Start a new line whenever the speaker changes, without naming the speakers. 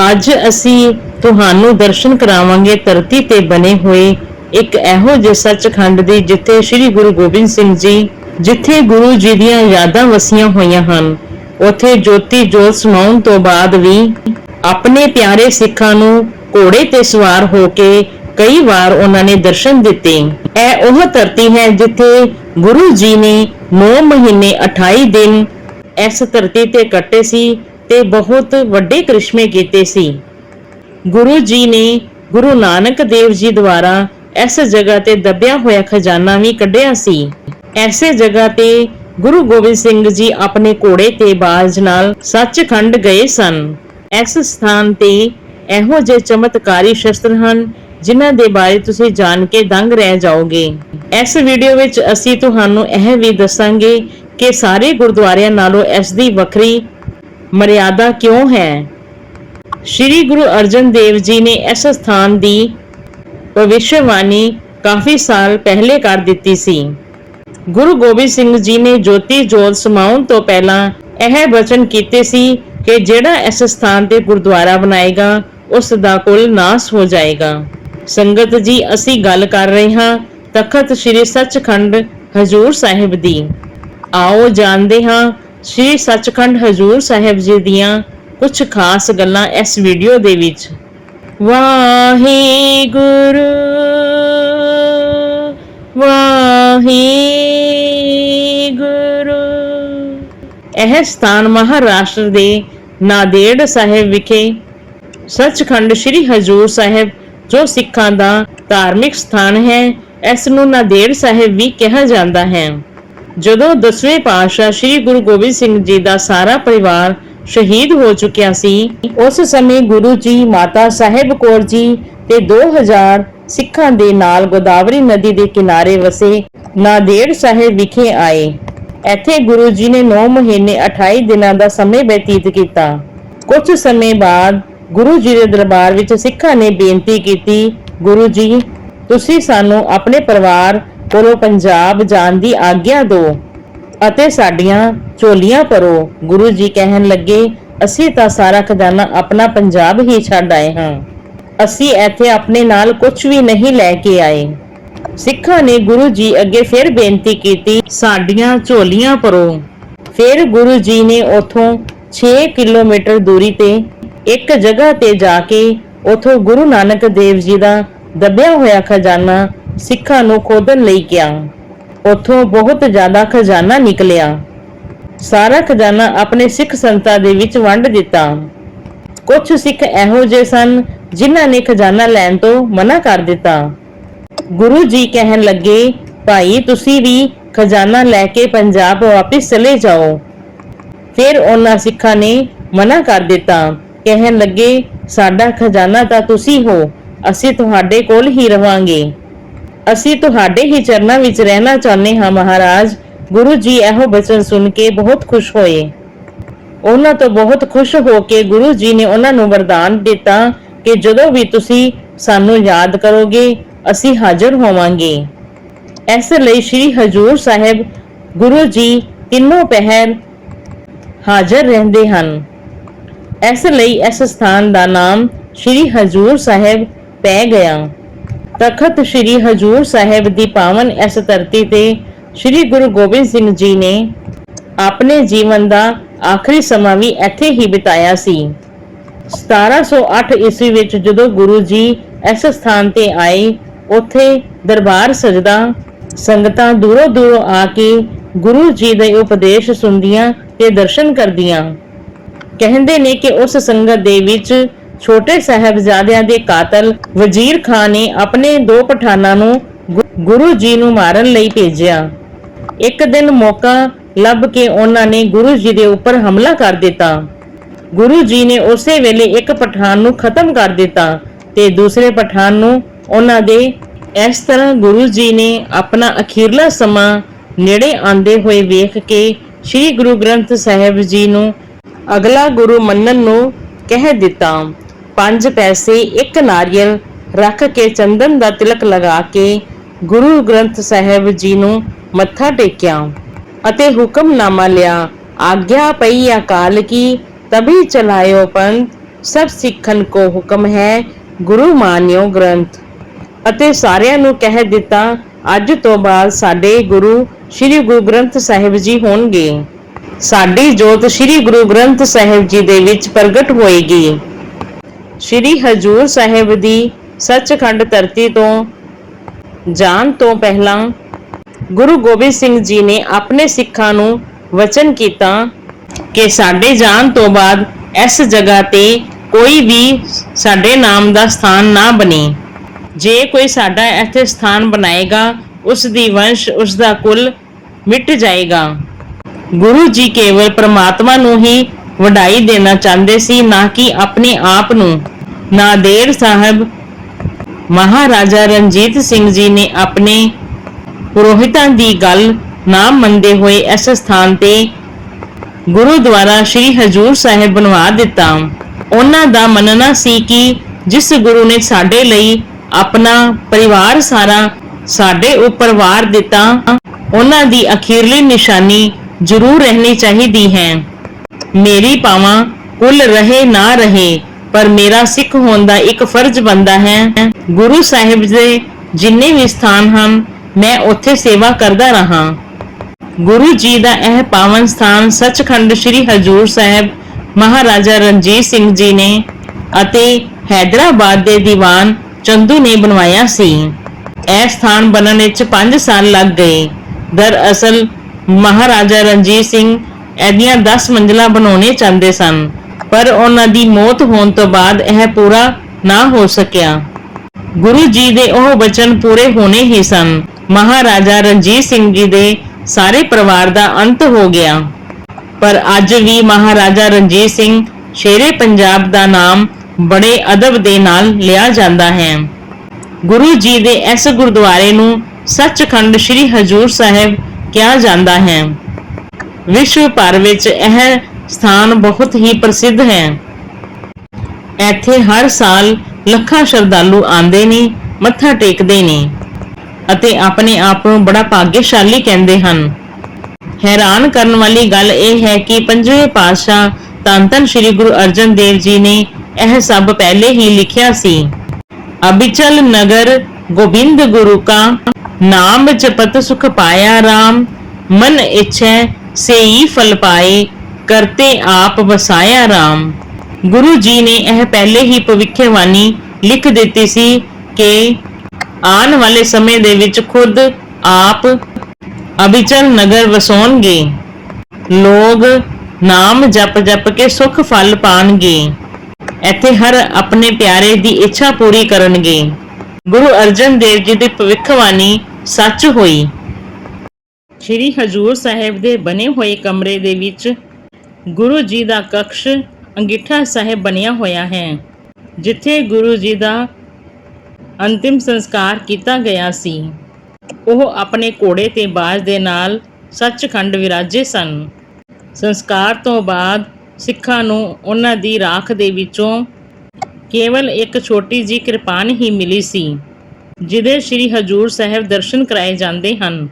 ਅੱਜ ਅਸੀਂ ਤੁਹਾਨੂੰ ਦਰਸ਼ਨ ਕਰਾਵਾਂਗੇ ਧਰਤੀ ਤੇ ਬਣੇ ਹੋਏ ਇੱਕ ਇਹੋ ਜਿਹੇ ਸੱਚਖੰਡ ਦੀ, ਜਿੱਥੇ ਸ੍ਰੀ ਗੁਰੂ ਗੋਬਿੰਦ ਸਿੰਘ ਜੀ, ਜਿੱਥੇ ਗੁਰੂ ਜੀ ਦੀਆਂ ਯਾਦਾਂ ਵਸੀਆਂ ਹੋਈਆਂ ਹਨ, ਉੱਥੇ ਜੋਤੀ ਜੋਤ ਸਮਾਉਣ ਤੋਂ ਬਾਅਦ ਵੀ ਆਪਣੇ ਪਿਆਰੇ ਸਿੱਖਾਂ ਨੂੰ ਘੋੜੇ ਤੇ ਸਵਾਰ ਹੋ ਕੇ ਕਈ ਵਾਰ ਉਹਨਾਂ ਨੇ ਦਰਸ਼ਨ ਦਿੱਤੇ। ਇਹ ਉਹ ਧਰਤੀ ਹੈ ਜਿੱਥੇ ਗੁਰੂ ਜੀ ਨੇ 9 ਮਹੀਨੇ 28 ਦਿਨ ਇਸ ਧਰਤੀ ਤੇ ਕੱਟੇ ਸੀ ਤੇ ਬਹੁਤ ਵੱਡੇ ਕ੍ਰਿਸ਼ਮੇ ਕੀਤੇ ਸੀ। ਗੁਰੂ ਜੀ ਨੇ ਗੁਰੂ ਨਾਨਕ ਦੇਵ ਜੀ ਦੁਆਰਾ ਇਸ ਜਗ੍ਹਾ ਤੇ ਦੱਬਿਆ ਹੋਇਆ ਖਜ਼ਾਨਾ ਵੀ ਕੱਢਿਆ ਸੀ। ਐਸੇ ਜਗ੍ਹਾ ਤੇ ਗੁਰੂ ਗੋਬਿੰਦ ਸਿੰਘ ਜੀ ਆਪਣੇ ਘੋੜੇ ਤੇ ਬਾਜ ਨਾਲ ਸੱਚਖੰਡ ਗਏ ਸਨ। ਇਸ ਸਥਾਨ ਤੇ ਇਹੋ ਜਿਹੇ ਚਮਤਕਾਰੀ ਸ਼ਸਤਰ ਹਨ, ਜਿਨ੍ਹਾਂ ਦੇ ਬਾਰੇ ਤੁਸੀਂ ਜਾਣ ਕੇ ਦੰਗ ਰਹਿ ਜਾਓਗੇ। ਇਸ ਵੀਡੀਓ ਵਿੱਚ ਅਸੀਂ ਤੁਹਾਨੂੰ ਇਹ ਵੀ ਦੱਸਾਂਗੇ ਕਿ ਸਾਰੇ ਗੁਰਦੁਆਰਿਆਂ ਨਾਲੋਂ ਇਸ ਦੀ ਵੱਖਰੀ ਮਰਿਆਦਾ ਕਿਉਂ ਹੈ? ਸ਼੍ਰੀ ਗੁਰੂ ਅਰਜਨ ਦੇਵ ਜੀ ਨੇ ਇਸ ਸਥਾਨ ਦੀ ਭਵਿੱਖਬਾਣੀ ਕਾਫੀ ਸਾਲ ਪਹਿਲੇ ਕਰ ਦਿੱਤੀ ਸੀ। ਗੁਰੂ ਗੋਬਿੰਦ ਸਿੰਘ ਜੀ ਨੇ ਜੋਤੀ ਜੋਤ ਸਮਾਉਣ ਤੋਂ ਪਹਿਲਾਂ ਇਹ ਬਚਨ ਕੀਤੇ ਸੀ ਕਿ ਜਿਹੜਾ ਇਸ ਸਥਾਨ ਤੇ ਗੁਰਦੁਆਰਾ ਬਣਾਏਗਾ ਉਸ ਦਾ ਕੁੱਲ ਨਾਸ ਹੋ ਜਾਏਗਾ। ਸੰਗਤ ਜੀ, ਅਸੀਂ ਗੱਲ ਕਰ ਰਹੇ ਹਾਂ ਤਖਤ ਸ੍ਰੀ ਸੱਚਖੰਡ ਹਜੂਰ ਸਾਹਿਬ ਦੀ। ਆਓ ਜਾਣਦੇ ਹਾਂ ਸ੍ਰੀ ਸੱਚਖੰਡ ਹਜੂਰ ਸਾਹਿਬ ਜੀ ਦੀਆਂ ਕੁਝ ਖਾਸ ਗੱਲਾਂ ਇਸ ਵੀਡੀਓ ਦੇ ਵਿੱਚ। ਵਾਹਿਗੁਰੂ ਵਾਹਿਗੁਰੂ। ਇਹ ਸਥਾਨ ਮਹਾਰਾਸ਼ਟਰ ਦੇ ਨਾਦੇੜ ਸਾਹਿਬ ਵਿਖੇ ਸੱਚਖੰਡ ਸ੍ਰੀ ਹਜੂਰ ਸਾਹਿਬ ਜੋ ਸਿੱਖਾਂ ਦਾ ਧਾਰਮਿਕ ਸਥਾਨ ਹੈ, ਇਸ ਨੂੰ ਨਾਦੇੜ ਸਾਹਿਬ ਵੀ ਕਿਹਾ ਜਾਂਦਾ ਹੈ। ਜਦੋਂ ਦਸਵੇਂ ਪਾਤਸ਼ਾਹ ਸ੍ਰੀ ਗੁਰੂ ਗੋਬਿੰਦ ਸਿੰਘ ਜੀ ਦਾ ਸਾਰਾ ਪਰਿਵਾਰ ਸ਼ਹੀਦ ਹੋ ਚੁੱਕਿਆ ਸੀ, ਉਸ ਸਮੇਂ ਗੁਰੂ ਜੀ, ਮਾਤਾ ਸਾਹਿਬ ਕੌਰ ਜੀ ਤੇ 2000 ਸਿੱਖਾਂ ਦੇ ਨਾਲ ਗੋਦਾਵਰੀ ਨਦੀ ਦੇ ਕਿਨਾਰੇ ਵਸੇ ਨਾਦੇੜ ਸਾਹਿਬ ਵਿਖੇ ਆਏ। ਇੱਥੇ ਗੁਰੂ ਜੀ ਨੇ 9 ਮਹੀਨੇ 28 ਦਿਨਾਂ ਦਾ ਸਮੇਂ ਬਤੀਤ ਕੀਤਾ। ਕੁਝ ਸਮੇਂ ਬਾਅਦ ਗੁਰੂ ਜੀ ਦੇ ਦਰਬਾਰ ਵਿੱਚ ਸਿੱਖਾਂ ਨੇ ਬੇਨਤੀ ਕੀਤੀ, ਗੁਰੂ ਜੀ, ਤੁਸੀਂ ਸਾਨੂੰ ਆਪਣੇ ਪਰਿਵਾਰ ਕੋਲੋਂ ਪੰਜਾਬ ਜਾਣ ਦੀ ਆਗਿਆ ਦਿਓ ਅਤੇ ਸਾਡੀਆਂ ਝੋਲੀਆਂ ਭਰੋ। ਗੁਰੂ ਜੀ ਕਹਿਣ ਲੱਗੇ, ਅਸੀਂ ਤਾਂ ਸਾਰਾ ਖਜ਼ਾਨਾ ਆਪਣਾ ਪੰਜਾਬ ਹੀ ਛੱਡ ਆਏ ਹਾਂ। ਅਸੀਂ ਇੱਥੇ ਆਪਣੇ ਨਾਲ ਕੁਝ ਵੀ ਨਹੀਂ ਲੈ ਕੇ ਆਏ। ਸਿੱਖਾਂ ਨੇ ਗੁਰੂ ਜੀ ਅੱਗੇ ਫਿਰ ਬੇਨਤੀ ਕੀਤੀ, ਸਾਡੀਆਂ ਝੋਲੀਆਂ ਭਰੋ। ਫਿਰ ਗੁਰੂ ਜੀ ਨੇ ਉਥੋਂ 6 ਕਿਲੋਮੀਟਰ ਦੂਰੀ ਤੇ ਇੱਕ ਜਗ੍ਹਾ ਤੇ ਜਾ ਕੇ ਉਥੋਂ ਗੁਰੂ ਨਾਨਕ ਦੇਵ ਜੀ ਦਾ ਦੱਬਿਆ ਹੋਇਆ ਖਜ਼ਾਨਾ ਸਿੱਖਾਂ ਨੂੰ ਖੋਦਣ ਲਈ ਕਿਹਾ। ਉਥੋਂ ਬਹੁਤ ਜ਼ਿਆਦਾ ਖਜ਼ਾਨਾ ਨਿਕਲਿਆ। ਸਾਰਾ ਖਜ਼ਾਨਾ ਆਪਣੇ ਸਿੱਖ ਸੰਤਾਂ ਦੇ ਵਿੱਚ ਵੰਡ ਦਿੱਤਾ। ਕੁਝ ਸਿੱਖ ਇਹੋ ਜਿਹੇ ਸਨ ਜਿਨ੍ਹਾਂ ਨੇ ਖਜ਼ਾਨਾ ਲੈਣ ਤੋਂ ਮਨਾ ਕਰ ਦਿੱਤਾ। ਗੁਰੂ ਜੀ ਕਹਿਣ ਲੱਗੇ, ਭਾਈ, ਤੁਸੀਂ ਵੀ ਖਜ਼ਾਨਾ ਲੈ ਕੇ ਪੰਜਾਬ ਵਾਪਸ ਚਲੇ ਜਾਓ। ਫਿਰ ਉਹਨਾਂ ਸਿੱਖਾਂ ਨੇ ਮਨਾ ਕਰ ਦਿੱਤਾ। ਕਹਿਣ ਲੱਗੇ, ਸਾਡਾ ਖਜ਼ਾਨਾ ਤਾਂ ਤੁਸੀਂ ਹੋ, ਅਸੀਂ ਤੁਹਾਡੇ ਕੋਲ ਹੀ ਰਵਾਂਗੇ। ਅਸੀਂ ਤੁਹਾਡੇ ਹੀ ਚਰਨਾਂ ਵਿੱਚ ਰਹਿਣਾ ਚਾਹੁੰਦੇ ਹਾਂ, ਮਹਾਰਾਜ। ਗੁਰੂ ਜੀ ਇਹੋ ਬਚਨ ਸੁਣ ਕੇ ਬਹੁਤ ਖੁਸ਼ ਹੋਏ। ਉਹਨਾਂ ਤੋਂ ਬਹੁਤ ਖੁਸ਼ ਹੋ ਕੇ ਗੁਰੂ ਜੀ ਨੇ ਉਹਨਾਂ ਨੂੰ ਵਰਦਾਨ ਦਿੱਤਾ ਕਿ ਜਦੋਂ ਵੀ ਤੁਸੀਂ ਸਾਨੂੰ ਯਾਦ ਕਰੋਗੇ, ਅਸੀਂ ਹਾਜ਼ਰ ਹੋਵਾਂਗੇ। ਇਸ ਲਈ ਸ੍ਰੀ ਹਜੂਰ ਸਾਹਿਬ ਗੁਰੂ ਜੀ ਤਿੰਨੋਂ ਪਹਿਰ ਹਾਜ਼ਰ ਰਹਿੰਦੇ ਹਨ। ਇਸ ਲਈ ਇਸ ਸਥਾਨ ਦਾ ਨਾਮ ਸ੍ਰੀ ਹਜੂਰ ਸਾਹਿਬ ਪੈ ਗਿਆ। ਤਖਤ ਸ੍ਰੀ ਹਜੂਰ ਸਾਹਿਬ ਦੀ ਪਾਵਨ ਇਸ ਧਰਤੀ ਤੇ ਸ੍ਰੀ ਗੁਰੂ ਗੋਬਿੰਦ ਸਿੰਘ ਜੀ ਨੇ ਆਪਣੇ ਜੀਵਨ ਦਾ ਆਖਰੀ ਸਮਾਂ ਵੀ ਇੱਥੇ ਹੀ ਬਿਤਾਇਆ ਸੀ। 1708 ਈਸਵੀ ਵਿੱਚ ਜਦੋਂ ਗੁਰੂ ਜੀ ਇਸ ਸਥਾਨ ਤੇ ਆਏ, ਉੱਥੇ ਦਰਬਾਰ ਸਜਦਾ, ਸੰਗਤਾਂ ਦੂਰੋਂ ਦੂਰੋਂ ਆ ਕੇ ਗੁਰੂ ਜੀ ਦੇ ਉਪਦੇਸ਼ ਸੁਣਦੀਆਂ ਤੇ ਦਰਸ਼ਨ ਕਰਦੀਆਂ। ਕਹਿੰਦੇ ਨੇ ਕਿ ਉਸ ਸੰਗਤ ਦੇ ਵਿੱਚ ਛੋਟੇ ਸਾਹਿਬਜ਼ਾਦਿਆਂ ਦੇ ਕਾਤਲ ਵਜ਼ੀਰ ਖਾਨ ਨੇ ਆਪਣੇ ਦੋ ਪਠਾਨਾਂ ਨੂੰ ਗੁਰੂ ਜੀ ਨੂੰ ਮਾਰਨ ਲਈ ਭੇਜਿਆ। ਇੱਕ ਦਿਨ ਮੌਕਾ ਲੱਭ ਕੇ ਉਹਨਾਂ ਨੇ ਗੁਰੂ ਜੀ ਦੇ ਉੱਪਰ ਹਮਲਾ ਕਰ ਦਿੱਤਾ। ਗੁਰੂ ਜੀ ਨੇ ਉਸੇ ਵੇਲੇ ਇੱਕ ਪਠਾਨ ਨੂੰ ਖਤਮ ਕਰ ਦਿੱਤਾ ਤੇ ਦੂਸਰੇ ਪਠਾਨ ਨੂੰ ਉਹਨਾਂ ਦੇ ਇਸ ਤਰ੍ਹਾਂ ਗੁਰੂ ਜੀ ਨੇ ਆਪਣਾ ਅਖੀਰਲਾ ਸਮਾਂ ਨੇੜੇ ਆਂਦੇ ਹੋਏ ਵੇਖ ਕੇ ਸ੍ਰੀ ਗੁਰੂ ਗ੍ਰੰਥ ਸਾਹਿਬ ਜੀ ਨੂੰ ਅਗਲਾ ਗੁਰੂ ਮੰਨਣ ਨੂੰ ਕਹਿ ਦਿੱਤਾ। ਪੰਜ ਪੈਸੇ ਇੱਕ ਨਾਰੀਅਲ ਰੱਖ ਕੇ ਚੰਦਨ ਦਾ ਤਿਲਕ ਲਗਾ ਕੇ ਗੁਰੂ ਗ੍ਰੰਥ ਸਾਹਿਬ ਜੀ ਨੂੰ ਮੱਥਾ ਟੇਕਿਆ ਅਤੇ ਹੁਕਮਨਾਮਾ ਲਿਆ, ਆਗਿਆ ਪਈ ਅਕਾਲ ਕੀ, ਤਬੀ ਚਲਾਇਓ ਪੰਥ, ਸਭ ਸਿੱਖਣ ਕੋ ਹੁਕਮ ਹੈ ਗੁਰੂ ਮਾਨਿਓ ਗ੍ਰੰਥ। ਅਤੇ ਸਾਰਿਆਂ ਨੂੰ ਕਹਿ ਦਿੱਤਾ, ਅੱਜ ਤੋਂ ਬਾਅਦ ਸਾਡੇ ਗੁਰੂ ਸ੍ਰੀ ਗੁਰੂ ਗ੍ਰੰਥ ਸਾਹਿਬ ਜੀ ਹੋਣਗੇ। ਸਾਡੀ ਜੋਤ ਸ੍ਰੀ ਗੁਰੂ ਗ੍ਰੰਥ ਸਾਹਿਬ ਜੀ ਦੇ ਵਿੱਚ ਪ੍ਰਗਟ ਹੋਏਗੀ। ਸ੍ਰੀ ਹਜੂਰ ਸਾਹਿਬ ਦੀ ਸੱਚਖੰਡ ਧਰਤੀ ਤੋਂ ਜਾਣ ਤੋਂ ਪਹਿਲਾਂ ਗੁਰੂ ਗੋਬਿੰਦ ਸਿੰਘ ਜੀ ਨੇ ਆਪਣੇ ਸਿੱਖਾਂ ਨੂੰ ਵਚਨ ਕੀਤਾ ਕਿ ਸਾਡੇ ਜਾਣ ਤੋਂ ਬਾਅਦ ਇਸ ਜਗ੍ਹਾ ਤੇ ਕੋਈ ਵੀ ਸਾਡੇ ਨਾਮ ਦਾ ਸਥਾਨ ਨਾ ਬਣੇ। ਜੇ ਕੋਈ ਸਾਡਾ ਇੱਥੇ ਸਥਾਨ ਬਣਾਏਗਾ, ਉਸ ਦੀ ਵੰਸ਼, ਉਸ ਦਾ ਕੁਲ ਮਿਟ ਜਾਏਗਾ। ਗੁਰੂ ਜੀ ਕੇਵਲ ਪ੍ਰਮਾਤਮਾ ਨੂੰ ਹੀ ਵਡਾਈ ਦੇਣਾ ਚਾਹੁੰਦੇ ਸੀ, ਨਾ ਕਿ ਆਪਣੇ ਆਪ ਨੂੰ। ਨਾਦੇੜ ਸਾਹਿਬ ਮਹਾਰਾਜਾ ਰਣਜੀਤ ਸਿੰਘ ਜੀ ਨੇ ਆਪਣੇ ਪੁਰੋਹਿਤਾਂ ਦੀ ਗੱਲ ਨਾ ਮੰਨਦੇ ਹੋਏ ਇਸ ਸਥਾਨ ਤੇ ਗੁਰੂਦੁਆਰਾ ਸ੍ਰੀ ਹਜੂਰ ਸਾਹਿਬ ਬਣਵਾ ਦਿੱਤਾ ਉਹਨਾਂ ਦਾ ਮੰਨਣਾ ਸੀ ਕਿ ਜਿਸ ਗੁਰੂ ਨੇ ਸਾਡੇ ਲਈ ਆਪਣਾ ਪਰਿਵਾਰ ਸਾਰਾ ਸਾਡੇ ਉੱਪਰ ਵਾਰ ਦਿੱਤਾ ਉਹਨਾਂ ਦੀ ਅਖੀਰਲੀ ਨਿਸ਼ਾਨੀ ਜ਼ਰੂਰ ਰਹਿਣੀ ਚਾਹੀਦੀ ਹੈ ਮੇਰੀ ਪਾਵਾਂ ਕੁੱਲ ਰਹੇ ਨਾ ਰਹੇ ਪਰ ਮੇਰਾ ਸਿੱਖ ਹੋਣ ਦਾ ਇੱਕ ਫਰਜ਼ ਬੰਦਾ ਹੈ। ਗੁਰੂ ਸਾਹਿਬ ਦੇ ਜਿੰਨੇ ਵੀ ਸਥਾਨ ਹਨ, ਮੈਂ ਉੱਥੇ ਸੇਵਾ ਕਰਦਾ ਰਹਾ। ਗੁਰੂ ਜੀ ਦਾ ਇਹ ਪਾਵਨ ਸਥਾਨ ਸੱਚਖੰਡ ਸ੍ਰੀ ਹਜੂਰ ਸਾਹਿਬ ਮਹਾਰਾਜਾ ਰਣਜੀਤ ਸਿੰਘ ਜੀ ਨੇ ਅਤੇ ਹੈਦਰਾਬਾਦ ਦੇ ਦੀਵਾਨ ਚੰਦੂ ਨੇ ਬਣਵਾਇਆ ਸੀ। ਇਹ ਸਥਾਨ ਬਣਨ ਵਿੱਚ 5 ਸਾਲ ਲੱਗ ਗਏ। ਦਰਅਸਲ ਮਹਾਰਾਜਾ ਰਣਜੀਤ ਸਿੰਘ ਇਹਦੀਆਂ 10 ਮੰਜ਼ਲਾਂ ਬਣਾਉਣੇ ਚਾਹੁੰਦੇ ਸਨ। ਪਰ ਉਹਨਾਂ ਦੀ ਮੌਤ ਹੋਣ ਤੋਂ ਬਾਅਦ ਇਹ ਪੂਰਾ ਨਾ ਹੋ ਸਕਿਆ। ਗੁਰੂ ਜੀ ਦੇ ਉਹ ਬਚਨ ਪੂਰੇ ਹੋਣੇ ਹੀ ਸਨ। ਮਹਾਰਾਜਾ ਰਣਜੀਤ ਸਿੰਘ ਜੀ ਦੇ ਸਾਰੇ ਪਰਿਵਾਰ ਦਾ ਅੰਤ ਹੋ ਗਿਆ। ਪਰ ਅੱਜ ਵੀ ਮਹਾਰਾਜਾ ਰਣਜੀਤ ਸਿੰਘ ਸ਼ੇਰੇ ਪੰਜਾਬ ਦਾ ਨਾਮ ਬੜੇ ਅਦਬ ਦੇ ਨਾਲ ਲਿਆ ਜਾਂਦਾ ਹੈ। ਗੁਰੂ ਜੀ ਦੇ ਇਸ ਗੁਰਦੁਆਰੇ ਨੂੰ ਸੱਚਖੰਡ ਸ੍ਰੀ ਹਜੂਰ ਸਾਹਿਬ ਕਿਹਾ ਜਾਂਦਾ ਹੈ। ਵਿਸ਼ਵ ਭਰ ਵਿੱਚ ਇਹ ਸਥਾਨ ਬਹੁਤ ਹੀ ਪ੍ਰਸਿੱਧ ਹੈ। ਇੱਥੇ ਹਰ ਸਾਲ ਲੱਖਾਂ ਸ਼ਰਧਾਲੂ ਆਉਂਦੇ ਨੇ, ਮੱਥਾ ਟੇਕਦੇ ਨੇ ਅਤੇ ਆਪਣੇ ਆਪ ਨੂੰ ਬੜਾ ਭਾਗਿਆਸ਼ਾਲੀ ਕਹਿੰਦੇ ਹਨ। ਹੈਰਾਨ ਕਰਨ ਵਾਲੀ ਗੱਲ ਇਹ ਹੈ ਕਿ ਪੰਜਵੇਂ ਪਾਤਸ਼ਾਹ ਧੰਨ ਸ੍ਰੀ ਗੁਰੂ ਅਰਜਨ ਦੇਵ ਜੀ ਨੇ ਇਹ ਸਭ ਪਹਿਲੇ ਹੀ ਲਿਖਿਆ ਸੀ। ਅਬਿਚਲ ਨਗਰ ਗੋਬਿੰਦ ਗੁਰੂ ਕਾ, ਨਾਮ ਜਪਤ ਸੁਖ ਪਾਇਆ RAM ਮਨ ਇਛੈ ਸੇਈ ਫਲ ਪਾਏ ਕਰਤੇ ਆਪ ਵਸਾਇਆ RAM ਗੁਰੂ ਜੀ ਨੇ ਇਹ ਪਹਿਲੇ ਹੀ ਭਵਿੱਖਬਾਣੀ ਲਿਖ ਦਿੱਤੀ ਸੀ ਕਿ ਆਉਣ ਵਾਲੇ ਸਮੇਂ ਦੇ ਵਿੱਚ ਖੁਦ ਆਪ ਅਬਿਚਲ ਨਗਰ ਵਸਾਉਣਗੇ। ਲੋਗ ਨਾਮ ਜਪ ਜਪ ਕੇ ਸੁਖ ਫਲ ਪਾਣਗੇ। ਇੱਥੇ ਹਰ ਆਪਣੇ ਪਿਆਰੇ ਦੀ ਇੱਛਾ ਪੂਰੀ ਕਰਨਗੇ। ਗੁਰੂ ਅਰਜਨ ਦੇਵ ਜੀ ਦੀ ਭਵਿੱਖਬਾਣੀ ਸੱਚ ਹੋਈ। ਸ਼੍ਰੀ ਹਜੂਰ ਸਾਹਿਬ ਦੇ ਬਣੇ ਹੋਏ ਕਮਰੇ ਦੇ ਵਿੱਚ ਗੁਰੂ ਜੀ ਦਾ ਕਕਸ਼ ਅੰਗਿਠਾ ਸਾਹਿਬ ਬਣਿਆ ਹੋਇਆ ਹੈ, ਜਿੱਥੇ ਗੁਰੂ ਜੀ ਦਾ ਅੰਤਿਮ ਸੰਸਕਾਰ ਕੀਤਾ ਗਿਆ ਸੀ। ਉਹ ਆਪਣੇ ਘੋੜੇ ਤੇ ਬਾਜ ਦੇ ਨਾਲ ਸੱਚਖੰਡ ਵਿਰਾਜੇ ਸਨ। ਸੰਸਕਾਰ ਤੋਂ ਬਾਅਦ ਸਿੱਖਾਂ ਨੂੰ ਉਹਨਾਂ ਦੀ ਰਾਖ ਦੇ ਵਿੱਚੋਂ ਕੇਵਲ ਇੱਕ ਛੋਟੀ ਜੀ ਕਿਰਪਾਨ ਹੀ ਮਿਲੀ ਸੀ, ਜਿਹਦੇ ਸ੍ਰੀ ਹਜੂਰ ਸਾਹਿਬ ਦਰਸ਼ਨ ਕਰਾਏ ਜਾਂਦੇ ਹਨ।